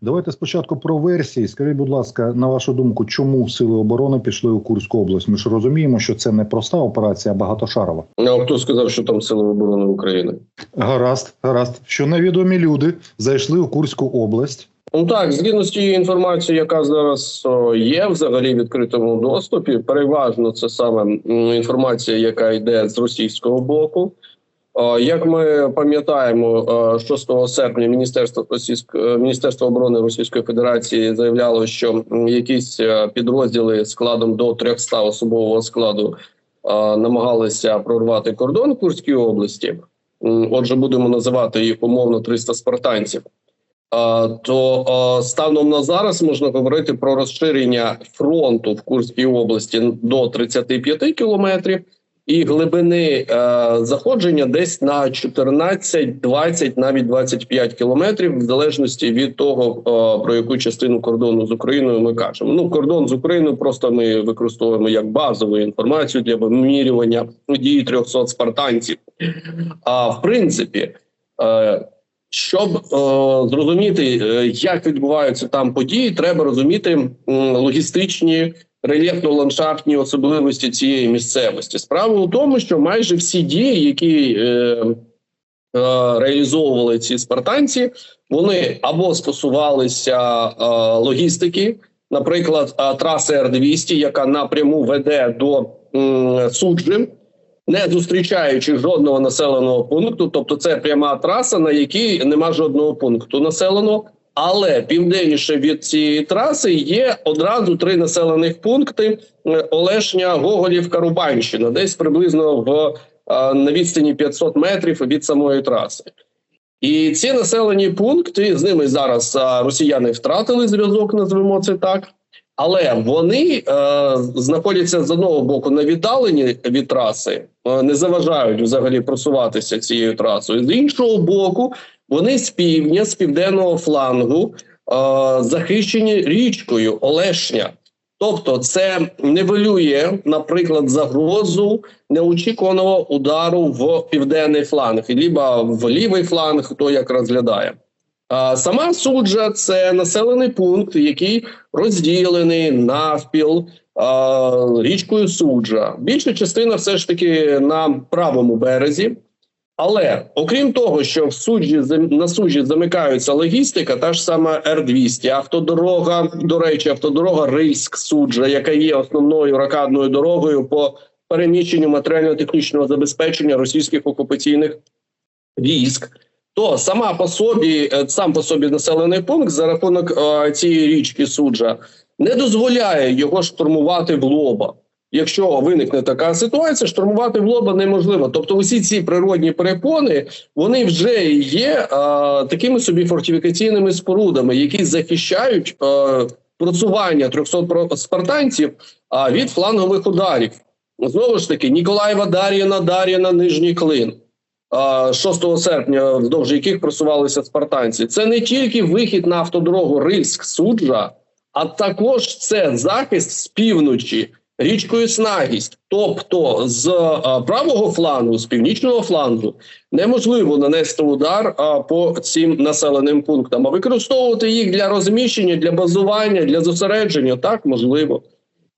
Давайте спочатку про версії. Скажіть, будь ласка, на вашу думку, чому сили оборони пішли у Курську область? Ми ж розуміємо, що це не проста операція, а багатошарова. Ну, а хто сказав, що там сили оборони України? Гаразд, гаразд. Що невідомі люди зайшли у Курську область. Ну так, згідно з тією інформацією, яка зараз є взагалі в відкритому доступі, переважно це саме інформація, яка йде з російського боку. О, Як ми пам'ятаємо, е, 6 серпня Міністерство Міністерство оборони Російської Федерації заявляло, що якісь е, підрозділи складом до 300 особового складу е, намагалися прорвати кордон Курській області. Отже, будемо називати їх умовно 300 спартанців. То станом на зараз можна говорити про розширення фронту в Курській області до 35 кілометрів і глибини е, заходження десь на 14, 20, навіть 25 кілометрів, в залежності від того, е, про яку частину кордону з Україною ми кажемо. Ну, кордон з Україною просто ми використовуємо як базову інформацію для вимірювання дії 300 спартанців. А в принципі. Е, щоб е, зрозуміти, е, як відбуваються там події, треба розуміти м, логістичні рельєфно-ландшафтні особливості цієї місцевості. Справа у тому, що майже всі дії, які е, е, реалізовували ці спартанці, вони або стосувалися е, логістики, наприклад, е, траси Р-200, яка напряму веде до м, суджі, не зустрічаючи жодного населеного пункту, тобто це пряма траса, на якій нема жодного пункту населеного. Але південніше від цієї траси є одразу три населених пункти: е, Олешня, Гоголівка, Рубанщина, десь приблизно в е, на відстані 500 метрів від самої траси. І ці населені пункти з ними зараз е, росіяни втратили зв'язок, назвемо це так. Але вони е, знаходяться з одного боку на віддаленні від траси, е, не заважають взагалі просуватися цією трасою. З іншого боку, вони з півдня, з південного флангу, е, захищені річкою Олешня. Тобто, це нивелює, наприклад, загрозу неочікуваного удару в південний фланг, либо в лівий фланг, хто як розглядає. А Сама суджа це населений пункт, який розділений навпіл а, річкою суджа. Більша частина все ж таки на правому березі. Але окрім того, що в суджі на суджі замикаються логістика, та ж сама Р-200, автодорога, до речі, автодорога Рильськ-Суджа, яка є основною ракадною дорогою по переміщенню матеріально-технічного забезпечення російських окупаційних військ то сама по собі, е, сам по собі населений пункт за рахунок е, цієї річки суджа не дозволяє його штурмувати в лоба. Якщо виникне така ситуація, штурмувати в лоба неможливо. Тобто, усі ці природні перепони вони вже є е, такими собі фортифікаційними спорудами, які захищають е, просування 300 про- спартанців е, від флангових ударів. Знову ж таки, Ніколаєва Дар'їна, Дар'їна, Нижній Клин. А, 6 серпня, вздовж яких просувалися спартанці. Це не тільки вихід на автодорогу Рильськ-Суджа, а також це захист з півночі річкою Снагість. Тобто з правого флангу, з північного флангу, неможливо нанести удар по цим населеним пунктам, а використовувати їх для розміщення, для базування, для зосередження так можливо.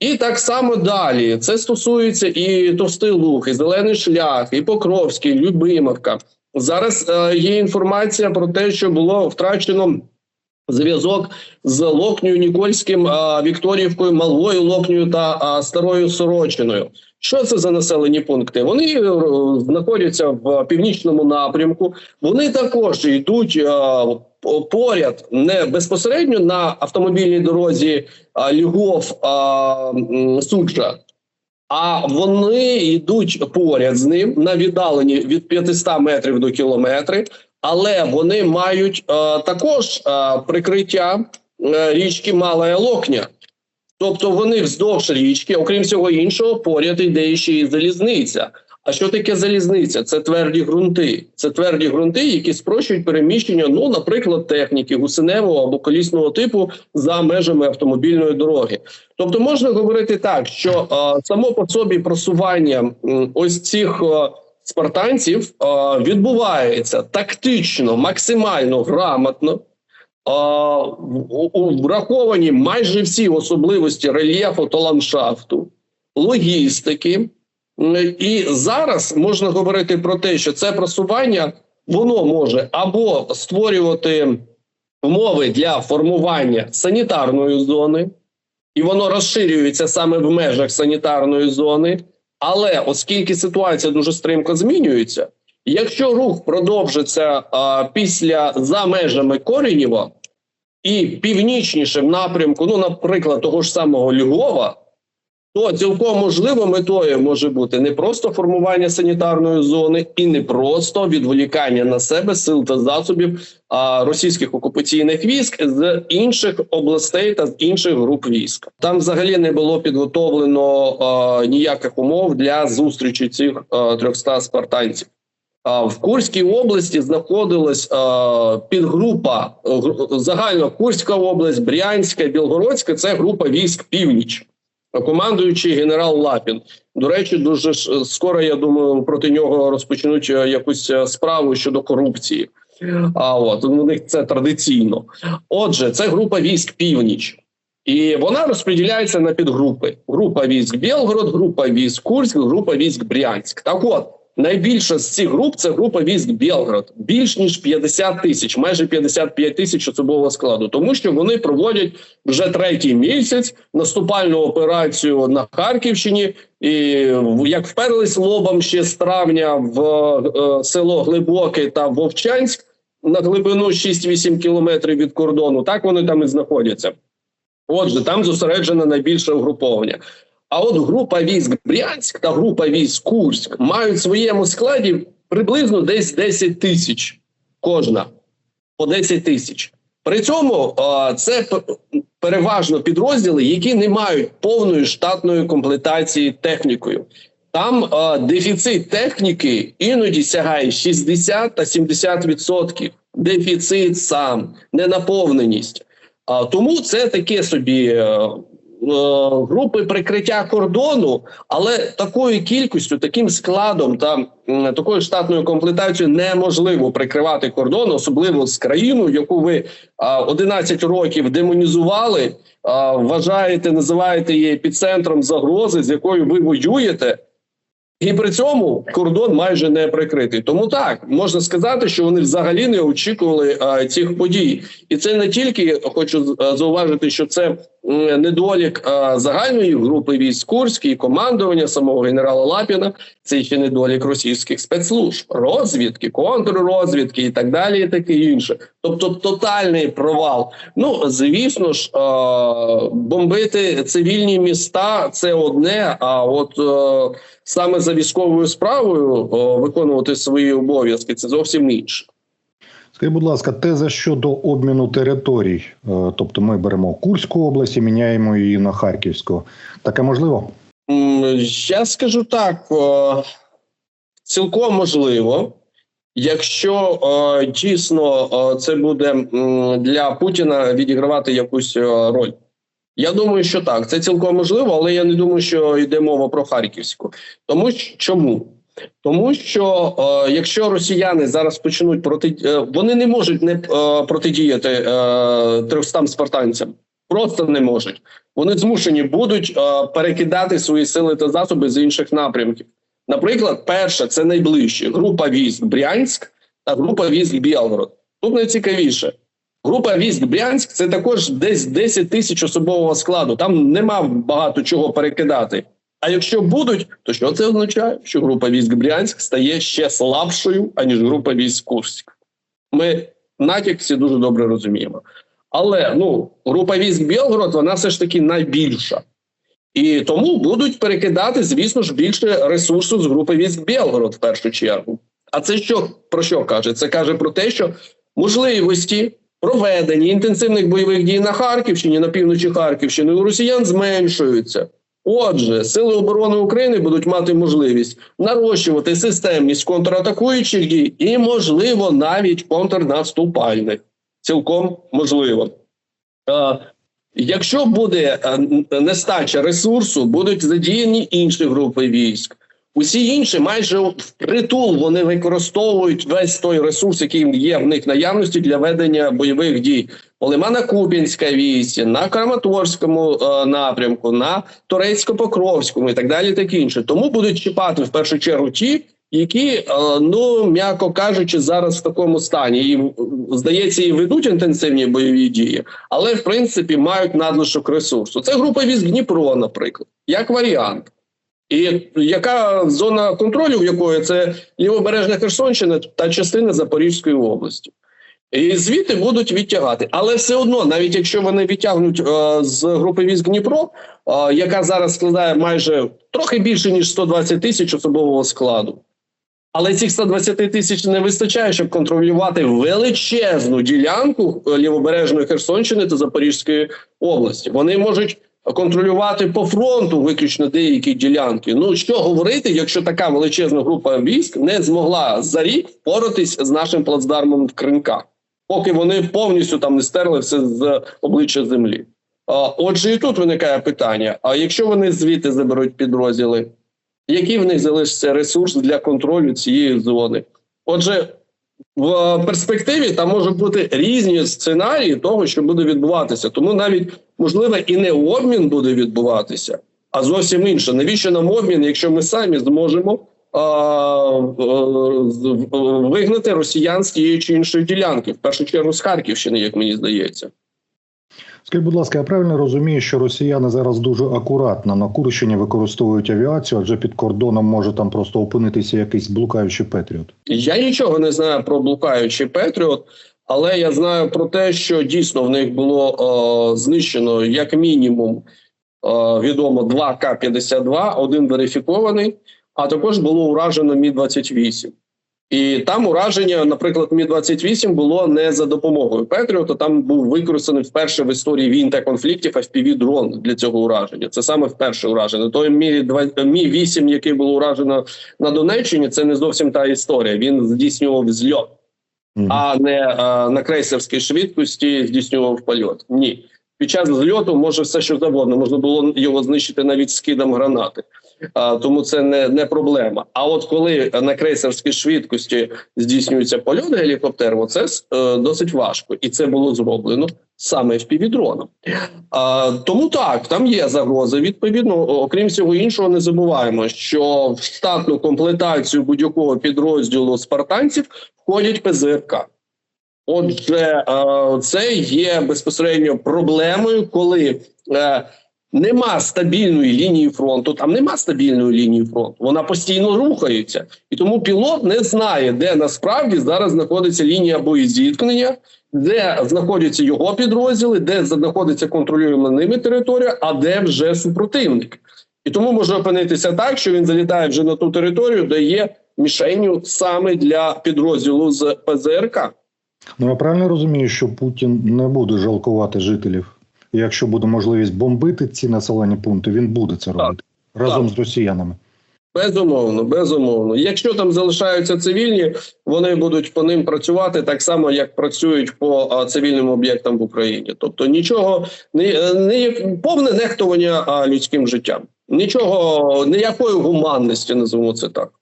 І так само далі. Це стосується і Товстий Луг, і Зелений Шлях, і Покровський, і Любимовка. Зараз е, є інформація про те, що було втрачено зв'язок з Локнею, Нікольським, е, Вікторіївкою, Малою Локнею та е, Старою Сорочиною. Що це за населені пункти? Вони е, знаходяться в північному напрямку. Вони також йдуть е, поряд, не безпосередньо на автомобільній дорозі Львов Суджа. А вони йдуть поряд з ним на віддаленні від 500 метрів до кілометри, але вони мають е, також е, прикриття е, річки Мала Локня. Тобто вони вздовж річки, окрім всього іншого, поряд йде ще і залізниця. А що таке залізниця? Це тверді ґрунти. Це тверді ґрунти, які спрощують переміщення, ну, наприклад, техніки гусеневого або колісного типу за межами автомобільної дороги. Тобто можна говорити так, що е, само по собі просування м, ось цих е, спартанців е, відбувається тактично, максимально грамотно. а, враховані майже всі особливості рельєфу та ландшафту, логістики. І зараз можна говорити про те, що це просування воно може або створювати умови для формування санітарної зони, і воно розширюється саме в межах санітарної зони. Але оскільки ситуація дуже стрімко змінюється, якщо рух продовжиться а, після за межами Коренєва і північніше в напрямку, ну, наприклад, того ж самого Львова, то цілком можливо метою може бути не просто формування санітарної зони і не просто відволікання на себе сил та засобів російських окупаційних військ з інших областей та з інших груп військ. Там взагалі не було підготовлено ніяких умов для зустрічі цих а, 300 спартанців. В Курській області знаходилась підгрупа е, загально Курська область, Брянська, Білгородська. Це група військ північ командуючий генерал Лапін. До речі, дуже скоро я думаю, проти нього розпочнуть е, якусь е, справу щодо корупції. А от у них це традиційно. Отже, це група військ північ. І вона розподіляється на підгрупи: група військ Білгород, група військ Курськ, група військ Брянськ. Так от найбільша з цих груп це група військ Білгород. Більш ніж 50 тисяч, майже 55 тисяч особового складу, тому що вони проводять вже третій місяць наступальну операцію на Харківщині. І як вперлись лобом ще з травня в е, село Глибоке та Вовчанськ на глибину 6-8 кілометрів від кордону, так вони там і знаходяться. Отже, там зосереджено найбільше угруповання. А от група військ Брянськ та група військ Курськ мають в своєму складі приблизно десь 10 тисяч кожна по 10 тисяч. При цьому це переважно підрозділи, які не мають повної штатної комплектації технікою. Там дефіцит техніки іноді сягає 60 та 70 відсотків. Дефіцит сам, ненаповненість. А, тому це таке собі е, групи прикриття кордону, але такою кількістю, таким складом та такою штатною комплектацією неможливо прикривати кордон, особливо з країною, яку ви а, 11 років демонізували, вважаєте, називаєте її епіцентром загрози, з якою ви воюєте. І при цьому кордон майже не прикритий. Тому так можна сказати, що вони взагалі не очікували а, цих подій, і це не тільки хочу зауважити, що це недолік загальної групи військ Курській, командування самого генерала Лапіна. Це ще недолік російських спецслужб, розвідки, контррозвідки і так далі, і таке інше. Тобто тотальний провал. Ну звісно ж, бомбити цивільні міста це одне. А от е, саме за військовою справою виконувати свої обов'язки це зовсім інше. Скажіть, будь ласка, теза щодо обміну територій, Е, тобто ми беремо Курську область і міняємо її на Харківську. Таке можливо? Я скажу так: цілком можливо, якщо дійсно це буде для Путіна відігравати якусь роль. Я думаю, що так, це цілком можливо, але я не думаю, що йде мова про Харківську. Тому чому? Тому що е, якщо росіяни зараз почнуть проти е, вони не можуть не е, протидіяти е, 300 спартанцям, просто не можуть. Вони змушені будуть е, перекидати свої сили та засоби з інших напрямків. Наприклад, перша це найближче група військ Брянськ та група військ Білгород. Тут найцікавіше. Група військ Брянськ це також десь 10 тисяч особового складу. Там нема багато чого перекидати. А якщо будуть, то що це означає? Що група військ Брянськ стає ще слабшою, аніж група військ Курськ. Ми натяк всі дуже добре розуміємо. Але ну, група військ Білгород, вона все ж таки найбільша. І тому будуть перекидати, звісно ж, більше ресурсу з групи військ Білгород в першу чергу. А це що про що каже? Це каже про те, що можливості проведення інтенсивних бойових дій на Харківщині, на півночі Харківщини у росіян зменшуються. Отже, сили оборони України будуть мати можливість нарощувати системність контратакуючих дій і, можливо, навіть контрнаступальних. Цілком можливо. Е, Якщо буде е, нестача ресурсу, будуть задіяні інші групи військ. Усі інші майже впритул вони використовують весь той ресурс, який є в них наявності для ведення бойових дій. По Лимана-Купінська вісі, на Краматорському е, напрямку, на Турецько-Покровському і так далі, так інше. Тому будуть чіпати в першу чергу ті, які, е, ну м'яко кажучи, зараз в такому стані і е, здається, і ведуть інтенсивні бойові дії, але в принципі мають надлишок ресурсу. Це група військ Дніпро, наприклад, як варіант. І яка зона контролю, в якої це лівобережна Херсонщина та частина Запорізької області. І звідти будуть відтягати, але все одно, навіть якщо вони відтягнуть е, з групи військ Дніпро, е, яка зараз складає майже трохи більше ніж 120 тисяч особового складу, але цих 120 тисяч не вистачає, щоб контролювати величезну ділянку е, лівобережної Херсонщини та Запорізької області. Вони можуть контролювати по фронту виключно деякі ділянки. Ну що говорити, якщо така величезна група військ не змогла за рік впоратись з нашим плацдармом в Кринках, поки вони повністю там не стерли все з обличчя землі. Отже, і тут виникає питання: а якщо вони звідти заберуть підрозділи, який в них залишиться ресурс для контролю цієї зони? Отже, в перспективі там можуть бути різні сценарії того, що буде відбуватися. Тому навіть можливо і не обмін буде відбуватися, а зовсім інше. Навіщо нам обмін, якщо ми самі зможемо вигнати росіян з тієї чи іншої ділянки, в першу чергу з Харківщини, як мені здається. Скажіть, будь ласка, я правильно розумію, що росіяни зараз дуже акуратно на Курщині використовують авіацію, адже під кордоном може там просто опинитися якийсь блукаючий Петріот. Я нічого не знаю про блукаючий Петріот, але я знаю про те, що дійсно в них було е, знищено як мінімум е, відомо 2 К-52, один верифікований, а також було уражено Мі 28 І там ураження, наприклад, Мі 28 було не за допомогою Петріота. Там був використаний вперше в історії війн та конфліктів fpv дрон для цього ураження. Це саме вперше ураження. Той мі 8 який було уражено на Донеччині, це не зовсім та історія. Він здійснював зльот, Мгм. а не е, на крейсерській швидкості здійснював польот. Ні. Під час зльоту може все що завгодно. Можна було його знищити навіть скидом гранати. А, тому це не, не проблема. А от коли на крейсерській швидкості здійснюється польот гелікоптером, це е, досить важко, і це було зроблено саме впівдроном. А, тому так, там є загрози. Відповідно, окрім всього іншого, не забуваємо, що в штатну комплектацію будь-якого підрозділу спартанців входять ПЗРК. Отже, е, це є безпосередньо проблемою, коли е, нема стабільної лінії фронту. Там нема стабільної лінії фронту. Вона постійно рухається, і тому пілот не знає, де насправді зараз знаходиться лінія боєзіткнення, де знаходяться його підрозділи, де знаходиться контролюємо ними територія, а де вже супротивник. І тому може опинитися так, що він залітає вже на ту територію, де є мішенню саме для підрозділу з ПЗРК. Ну я правильно розумію, що Путін не буде жалкувати жителів. І якщо буде можливість бомбити ці населені пункти, він буде це робити разом з росіянами. Безумовно, безумовно. Якщо там залишаються цивільні, вони будуть по ним працювати так само, як працюють по цивільним об'єктам в Україні. Тобто нічого не, не повне нехтування людським життям. Нічого, ніякої гуманності, називаємо це так.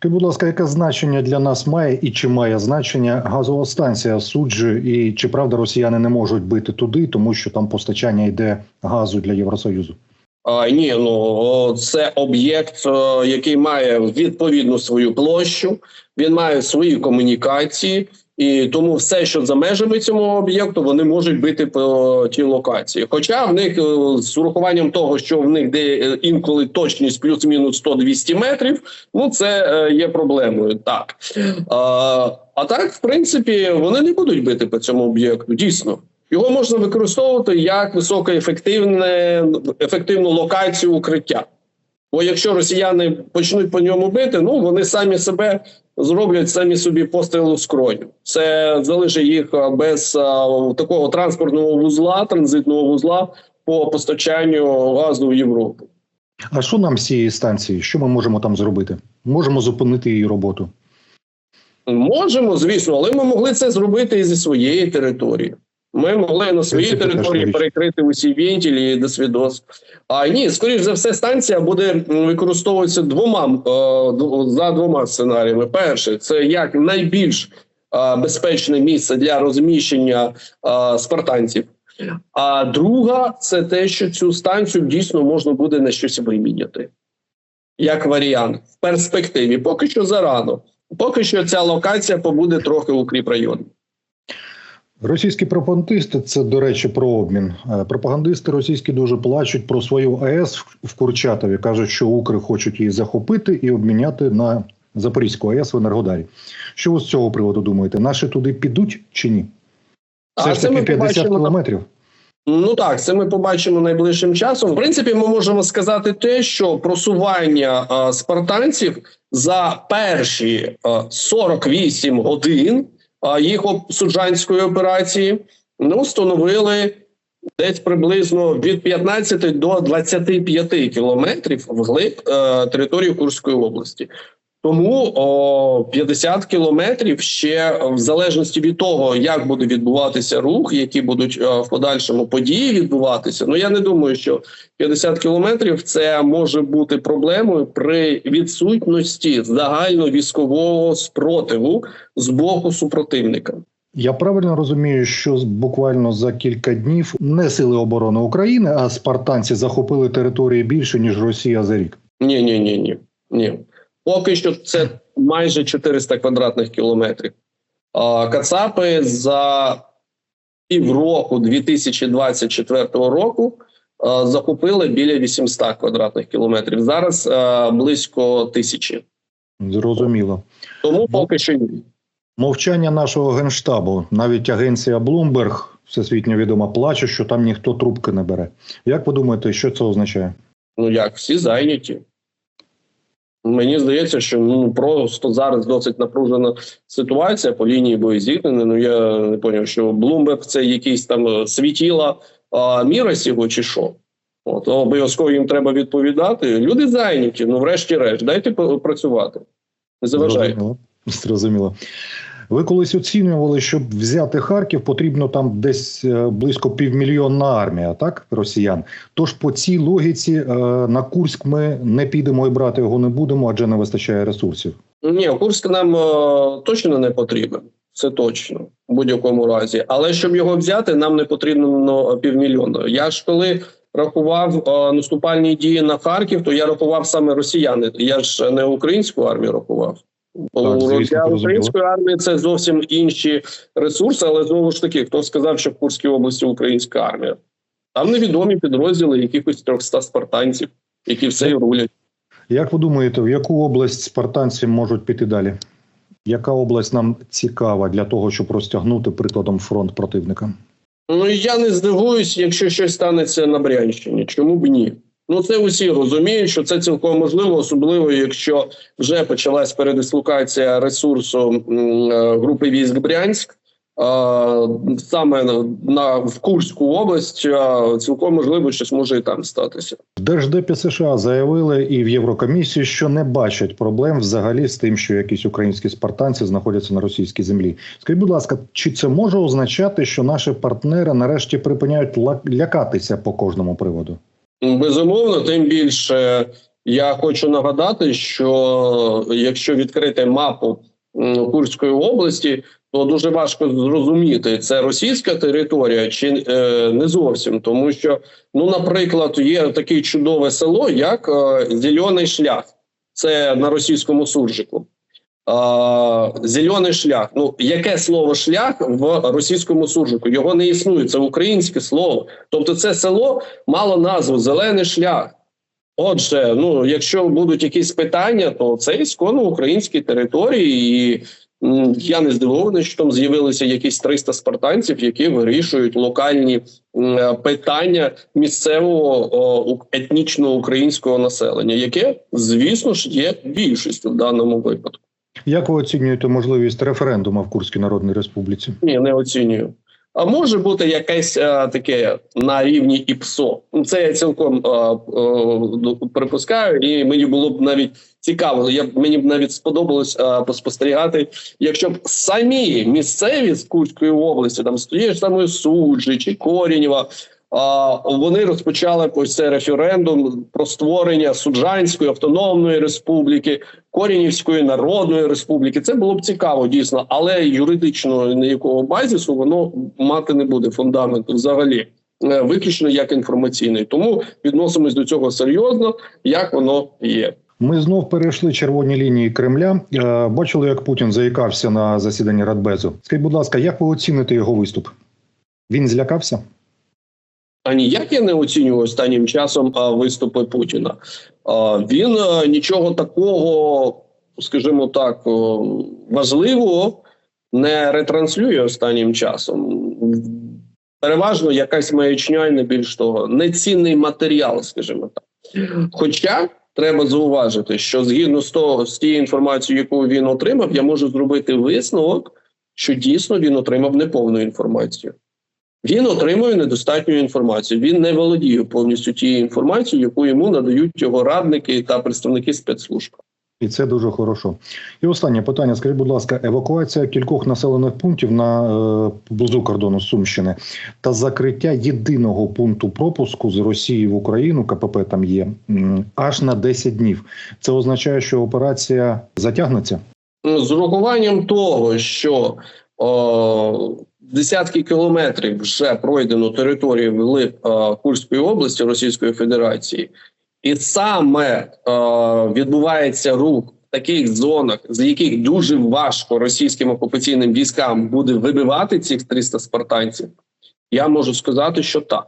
Скажіть, будь ласка, яке значення для нас має і чи має значення газова станція суджі, і чи правда росіяни не можуть бити туди, тому що там постачання йде газу для Євросоюзу? А, ні, ну це об'єкт, який має відповідну свою площу, він має свої комунікації, і тому все, що за межами цього об'єкту, вони можуть бити по тій локації. Хоча в них е, з урахуванням того, що в них де е, інколи точність плюс-мінус 100-200 метрів, ну це е, є проблемою. Так а, а так, в принципі, вони не будуть бити по цьому об'єкту. Дійсно. Його можна використовувати як високоефективне ефективну локацію укриття. Бо якщо росіяни почнуть по ньому бити, ну вони самі себе зроблять самі собі постріл у скроню. Це залишить їх без а, такого транспортного вузла, транзитного вузла по постачанню газу в Європу. А що нам з цієї станції? Що ми можемо там зробити? Можемо зупинити її роботу. Можемо, звісно, але ми могли це зробити і зі своєї території. Ми могли на своїй території перекрити усі вентилі і досвідос. А ні, скоріш за все, станція буде використовуватися двома е, за двома сценаріями. Перше, це як найбільш е, безпечне місце для розміщення е, спартанців. А друга це те, що цю станцію дійсно можна буде на щось виміняти. Як варіант в перспективі. Поки що зарано. Поки що ця локація побуде трохи укріп районі. Російські пропагандисти, це до речі, про обмін. Е, Пропагандисти російські дуже плачуть про свою АЕС в- Курчатові. кажуть, що Укри хочуть її захопити і обміняти на Запорізьку АЕС в Енергодарі. Що ви з цього приводу думаєте? Наші туди підуть чи ні? Це А ж це таки 50 побачимо кілометрів. Ну так, це ми побачимо найближчим часом. В принципі, ми можемо сказати те, що просування е, спартанців за перші е, 48 годин їх суджанської операції ну, становили десь приблизно від 15 до 25 кілометрів вглиб е, території Курської області. Тому о, 50 кілометрів ще е, в залежності від того, як буде відбуватися рух, які будуть е, в подальшому події відбуватися. Ну я не думаю, що 50 кілометрів це може бути проблемою при відсутності загальновійськового спротиву з боку супротивника. Я правильно розумію, що буквально за кілька днів не сили оборони України, а спартанці захопили території більше ніж Росія за рік. Ні, ні, ні, ні. Ні. Поки що це майже 400 квадратних кілометрів. А, Кацапи за півроку 2024 року а, захопили біля 800 квадратних кілометрів. Зараз а, близько тисячі. Зрозуміло. Тому поки що ні. Мовчання нашого генштабу, навіть агенція Bloomberg, всесвітньо відома, плаче, що там ніхто трубки не бере. Як ви думаєте, що це означає? Ну як всі зайняті. Мені здається, що ну просто зараз досить напружена ситуація по лінії боєзіткнення. Ну я не поняв, що Блумберг це якийсь там е, світіла а, міра сього чи що. От обов'язково їм треба відповідати. Люди зайняті. Ну, врешті-решт, дайте працювати. Не заважайте. Зрозуміло. Зрозуміло. Ви колись оцінювали, щоб взяти Харків, потрібно там десь е, близько півмільйонна армія, так, росіян. Тож по цій логіці е, на Курськ ми не підемо і брати його не будемо, адже не вистачає ресурсів. Ні, Курськ нам е, точно не потрібен. Це точно в будь-якому разі. Але щоб його взяти, нам не потрібно півмільйона. Я ж коли рахував е, наступальні дії на Харків, то я рахував саме росіяни. Я ж не українську армію рахував. Так, звісно, для української армії це зовсім інші ресурси, але знову ж таки, хто сказав, що в Курській області українська армія? Там невідомі підрозділи якихось 300 спартанців, які все і рулять. Як ви думаєте, в яку область спартанці можуть піти далі? Яка область нам цікава для того, щоб розтягнути прикладом фронт противника? Ну я не здивуюсь, якщо щось станеться на Брянщині. Чому б ні? Ну це усі розуміють, що це цілком можливо, особливо якщо вже почалась передислокація ресурсу е, групи військ Брянськ. Саме на, в Курську область цілком можливо, щось може і там статися. Держдепі США заявили і в Єврокомісії, що не бачать проблем взагалі з тим, що якісь українські спартанці знаходяться на російській землі. Скажіть, будь ласка, чи це може означати, що наші партнери нарешті припиняють лякатися по кожному приводу? Безумовно, тим більше я хочу нагадати, що якщо відкрити мапу Курської області, то дуже важко зрозуміти, це російська територія чи е, не зовсім, тому що, ну, наприклад, є таке чудове село, як е, Зелений шлях, це на російському суржику. Зелений шлях. Ну яке слово шлях в російському суржику? Його не існує. Це українське слово. Тобто, це село мало назву Зелений шлях. Отже, ну якщо будуть якісь питання, то це ісконно українські території, і м, я не здивований, що там з'явилися якісь 300 спартанців, які вирішують локальні м, е, питання місцевого о, етнічного українського населення, яке, звісно ж, є більшістю в даному випадку. Як ви оцінюєте можливість референдуму в Курській Народній Республіці? Ні, не оцінюю. А може бути якесь е, таке на рівні ІПСО. Ну, Це я цілком е, е, ну, припускаю, і мені було б навіть цікаво. Я мені б навіть сподобалось е, поспостерігати, якщо б самі місцеві з Курської області, там ж самої суджі чи Корінєва, а, вони розпочали ось цей референдум про створення Суджанської автономної республіки, Корінівської народної республіки. Це було б цікаво дійсно, але юридично ніякого базісу воно мати не буде фундаменту взагалі. е, Виключно як інформаційний, тому відносимось до цього серйозно, як воно є. Ми знов перейшли червоні лінії Кремля. Е, Бачили, як Путін заїкався на засіданні Радбезу. Скажіть, будь ласка, як ви оціните його виступ? Він злякався? А ніяк я не оцінюю останнім часом виступи Путіна. Він нічого такого, скажімо так, важливого не ретранслює останнім часом. Переважно якась маячня, і не більш того, нецінний матеріал, скажімо так. Хоча треба зауважити, що згідно з того, з тією інформацією, яку він отримав, я можу зробити висновок, що дійсно він отримав неповну інформацію. Він отримує недостатню інформацію. Він не володіє повністю тією інформацією, яку йому надають його радники та представники спецслужб. І це дуже хорошо. І останнє питання: скажіть, будь ласка, евакуація кількох населених пунктів на е, кордону Сумщини та закриття єдиного пункту пропуску з Росії в Україну, КПП там є, аж на 10 днів. Це означає, що операція затягнеться. З урахуванням того, що о, десятки кілометрів вже пройдено територію вглиб е, Курської області Російської Федерації, і саме е, відбувається рух в таких зонах, з яких дуже важко російським окупаційним військам буде вибивати цих 300 спартанців. Я можу сказати, що так,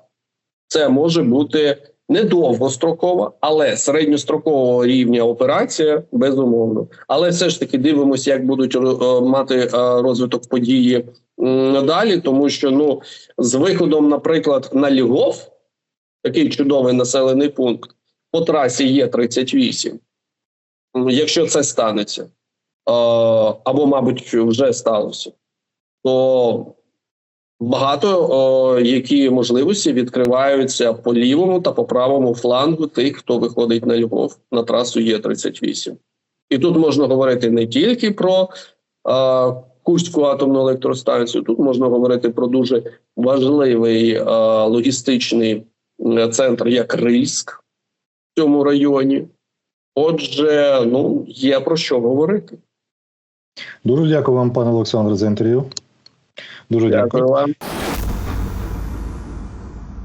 це може бути не довгострокова, але середньострокового рівня операція, безумовно. Але все ж таки дивимося, як будуть е, мати розвиток події м, далі, тому що ну з виходом, наприклад, на Львов, такий чудовий населений пункт, по трасі є 38 якщо це станеться, або, мабуть, вже сталося, то багато які можливості відкриваються по лівому та по правому флангу тих, хто виходить на Львов на трасу Є-38. І тут можна говорити не тільки про Курську атомну електростанцію, тут можна говорити про дуже важливий е, логістичний е, центр, як Рильськ в цьому районі. Отже, ну є про що говорити. Дуже дякую вам, пане Олександре, за інтерв'ю. Дуже дякую. Дякую вам.